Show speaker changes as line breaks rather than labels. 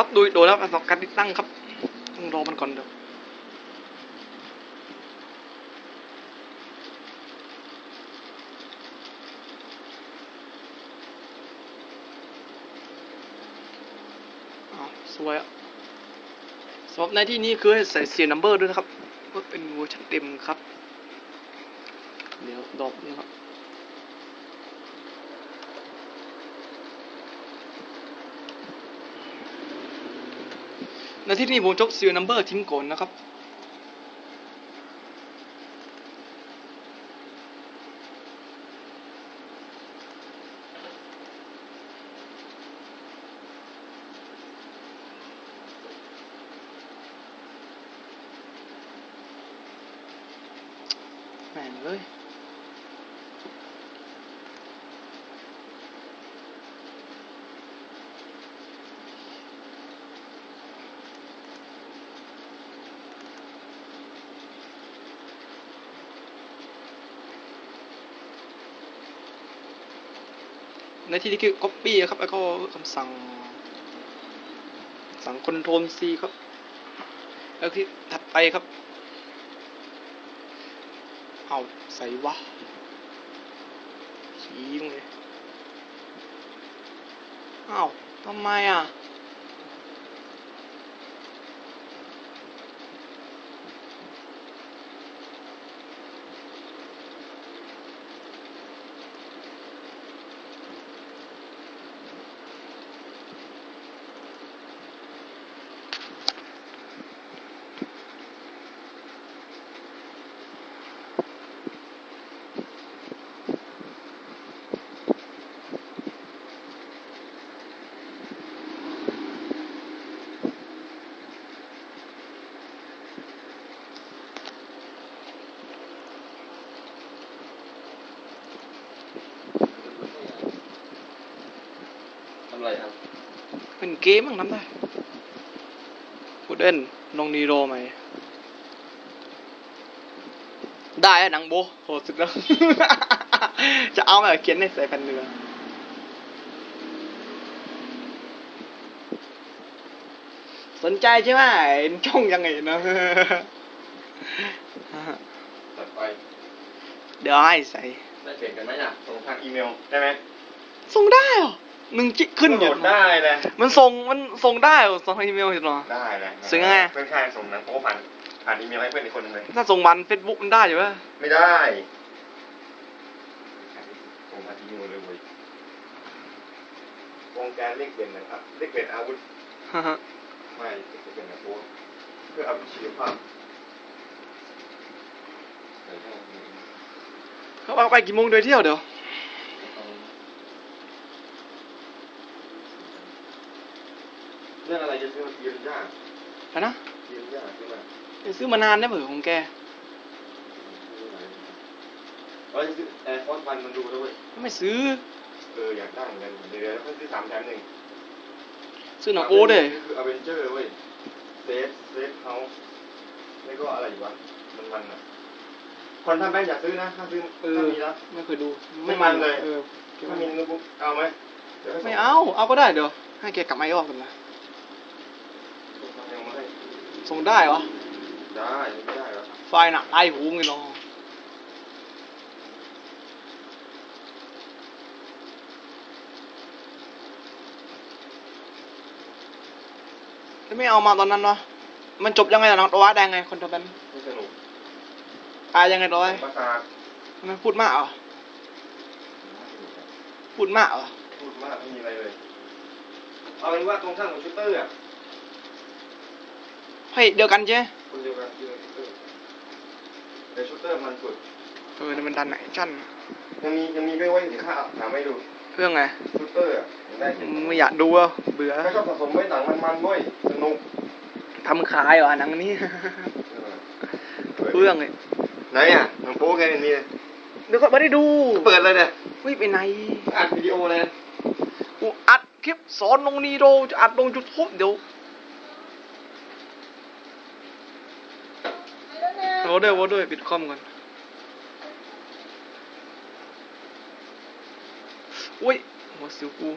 ครับดูโดนแล้วสองการติดตั้งครับต้องรอมันก่อนเดี๋ยวอ้าวสวยอะสำหรับในที่นี้คือให้ใส่เสียนัมเบอร์ด้วยนะครับเพื่อเป็นเวอร์ชันเต็มครับ เดี๋ยวดอกนี่ครับ ในที่นี้ผมจกซีลนัมเบอร์ทิ้งก่อนนะครับ แม่งเลย ในที่นี้คือ copy ครับ แล้วก็คำสั่ง สั่ง control C ครับ แล้วที่ถัดไปครับ เอาใส่วะชี้ลงเลยอ้าวทำไมอะ
ทำไรครับ
เป็นเกมมั้งทำได้พูดเล่นน้องนีโรไหม ได้อะหนังโบโหสุดแล้ว จะเอาแบบเขียนในสายพันธุ์เรือสนใจใช่ไหมเห็นช่องยังไงนะ
ตัดไป
เดี๋ยวให้ใส่
ได้เปลี่ยนกันไหมน่ะส่งทางอีเมลได้ไหม
ส่งได้เหรอ มึงจิขึ้นอยู่
โหลดได้เลย
มันส่งมันส่งได้เหรอส่งทางอีเมลเห็นเหรอ
ได้เลย
ส่งยังไง
เพื่อนข้างส่งหนังโป๊ผ่านผ่านอีเมลให้เพื่อนอีกคนหนึงเลย
ถ้าส่งวันเฟซบุ๊กมันได้อยู่ปะ
ไม่ได้ส่งผ่านอีเมลเลยเว้ยวงการเลขเปลี่ยนนะครับเลขเปลี่ยนอาวุธไม่เลขเปลี่ยนนะโป๊เพื่อเอาชีวภาพใส่เข้าไป
เขาเอาไปกี่โมงโดยเที่ยวเดี๋ยว
เรื่องอะไรจะซื้อมาเยียนยาก
ไปนะ
เยียนยากใช่ไหม
จะซื้อมานานได้เผื่อของแก
เราจะซื้อแอร์ฟอร์สวันมันดูแล้วเว้ย
ไม่ซื้อ
เอออยากได้เหมือนกันเดี๋ยวเดี๋ยวเราซื้อสามแถมหนึ่ง
ซื้อหนังโอ้เด้
คืออเวนเจอร์เว้ยเซฟเซฟเฮาส์แล้วก็อะไรอยู่วะมันมันอะคนทำแบงค์อยากซื้อนะถ้าซื้อ
เออ
ถ้ามีแล้ว
ไม่เคยดู
ไม่มันเลย
เออ
ถ้ามีโน้ตบุ๊กเอาไหมดี๋ยวให้ส่ง
ไม่เอาเอาก็ได้เดี๋ยวให้แกกลับมาอีกรอบกันนะ
ยังไม่ให้
ส่งได้เหรอ
ได้ไม่ได้เหรอ
ไฟล์หนักไอหูไงเนาะแล้วไม่เอามาตอนนั้นวะมันจบยังไงล่ะน้องตัวแดงไงคนทำเป็น
ไม่สนุก
ตายยังไงตัวไอ้
ประสาท
มันพูดมากเหรอ พูดมากเหรอ
พูดมากไม่มีอะไรเลย เอาเป็นว่าตรงข้างของชูเตอร์อะ
เฮ้ยเดียวกันใช่ไหม
คนเดียวกันคือชูเตอร์แต่ชูเตอร์มันสุด
เออนี่มันดันไหนชั่น
ยังมียังมีไม่ไว้เดี๋ยวข้าหาไม่ดู
เรื่องไง
ชูเตอร์อะยังได้
ไม่อยากดูอะเบื่อ
ถ้าชอบสะสมไว้หนังมันๆด้วยสนุก
ทำขายเหรอหนังนี้เรื่องเลย
ไหนอะหนังโป๊แกนี่เลย
เดี๋ยวก็ไม่ได้ดู
เปิดเลยเนี่ย
เฮ้ยไปไหน
อัดวิดีโอเลย
กูอัดคลิปสอนลงนีโดจะอัดลงยูทูบเดี๋ยวโว้ ด้วยโวด้วยปิดคอมก่อนอุ้ยหัวสิวกู